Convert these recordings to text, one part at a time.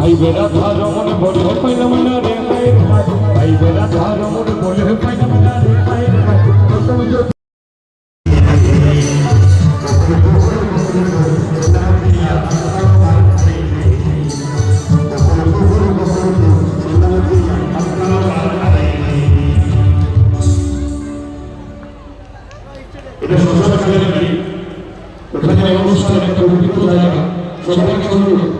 ভাই বেড়া ধার মনে বলে পাইলাম না রে ভাই। বেড়া ধার মনে বলে পাইলাম না রে এটা শ্মশান ওখানে একটা পবিত্র জায়গা সবাইকে বলব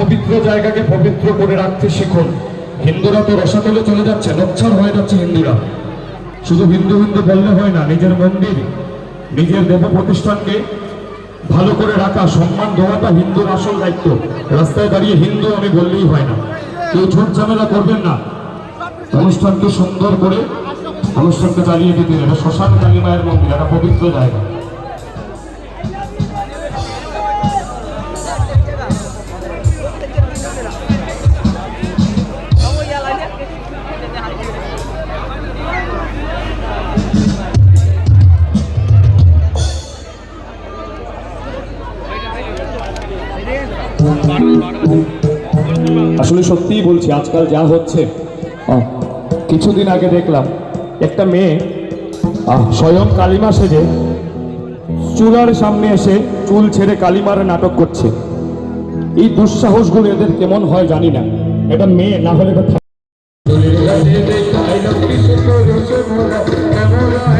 পবিত্র জায়গাকে পবিত্র করে রাখতে শিখুন। হিন্দুরা তো রসাতলে চলে যাচ্ছে নচ্ছার হয়ে যাচ্ছে হিন্দুরা। শুধু হিন্দু হিন্দু বললে হয় না, নিজের মন্দির, নিজের দেব প্রতিষ্ঠানকে ভালো করে রাখা, সম্মান দেওয়াটা হিন্দুর আসল দায়িত্ব। রাস্তায় দাঁড়িয়ে হিন্দু আমি বললেই হয় না। কেউ ঝুট ঝামেলা করবেন না। অনুষ্ঠানকে সুন্দর করে, অনুষ্ঠানকে চালিয়ে দিতে এটা শ্মশান কালী মায়ের মন্দির একটা পবিত্র জায়গা। আসলে সত্যিই বলছি, আজকাল যা হচ্ছে কিছুদিন আগে দেখলাম, একটা মেয়ে স্বয়ং কালিমা সেজে চুলার সামনে এসে চুল ছেড়ে কালিমার নাটক করছে। এই দুঃসাহসগুলো এদের কেমন হয় জানি না। এটা মেয়ে, না হলে লক্ষ্মী সুন্দর সুন্দর কমলা